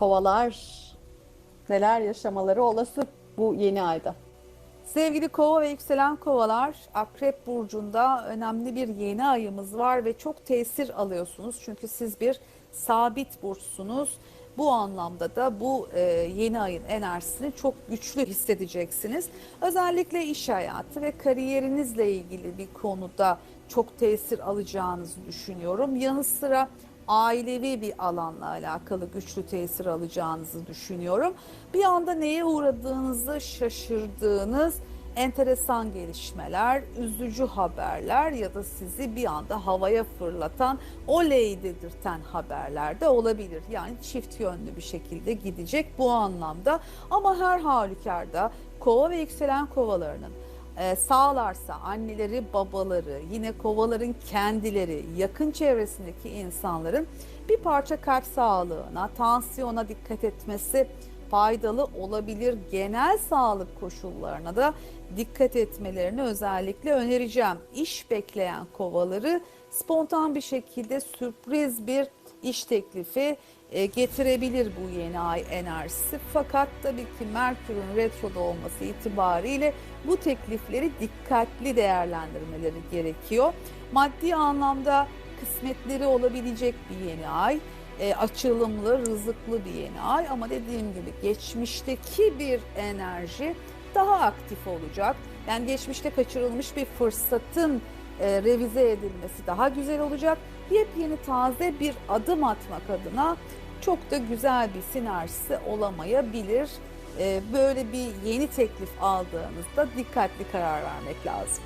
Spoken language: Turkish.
Kovalar neler yaşamaları olası bu yeni ayda. Sevgili kova ve yükselen kovalar akrep burcunda önemli bir yeni ayımız var ve çok tesir alıyorsunuz. Çünkü siz bir sabit burçsunuz. Bu anlamda da bu e, yeni ayın enerjisini çok güçlü hissedeceksiniz. Özellikle iş hayatı ve kariyerinizle ilgili bir konuda çok tesir alacağınızı düşünüyorum. Yanı sıra ailevi bir alanla alakalı güçlü tesir alacağınızı düşünüyorum. Bir anda neye uğradığınızı şaşırdığınız enteresan gelişmeler, üzücü haberler ya da sizi bir anda havaya fırlatan, oley dedirten haberler de olabilir. Yani çift yönlü bir şekilde gidecek bu anlamda. Ama her halükarda kova ve yükselen kovalarının e, sağlarsa anneleri, babaları, yine kovaların kendileri, yakın çevresindeki insanların bir parça kalp sağlığına, tansiyona dikkat etmesi faydalı olabilir. Genel sağlık koşullarına da dikkat etmelerini özellikle önereceğim. İş bekleyen kovaları spontan bir şekilde sürpriz bir iş teklifi e, getirebilir bu yeni ay enerjisi. Fakat tabii ki Merkür'ün retroda olması itibariyle bu teklifleri dikkatli değerlendirmeleri gerekiyor. Maddi anlamda kısmetleri olabilecek bir yeni ay. E, açılımlı, rızıklı bir yeni ay ama dediğim gibi geçmişteki bir enerji daha aktif olacak. Yani geçmişte kaçırılmış bir fırsatın e, revize edilmesi daha güzel olacak. Yepyeni taze bir adım atmak adına çok da güzel bir sinerjisi olamayabilir. E, böyle bir yeni teklif aldığınızda dikkatli karar vermek lazım.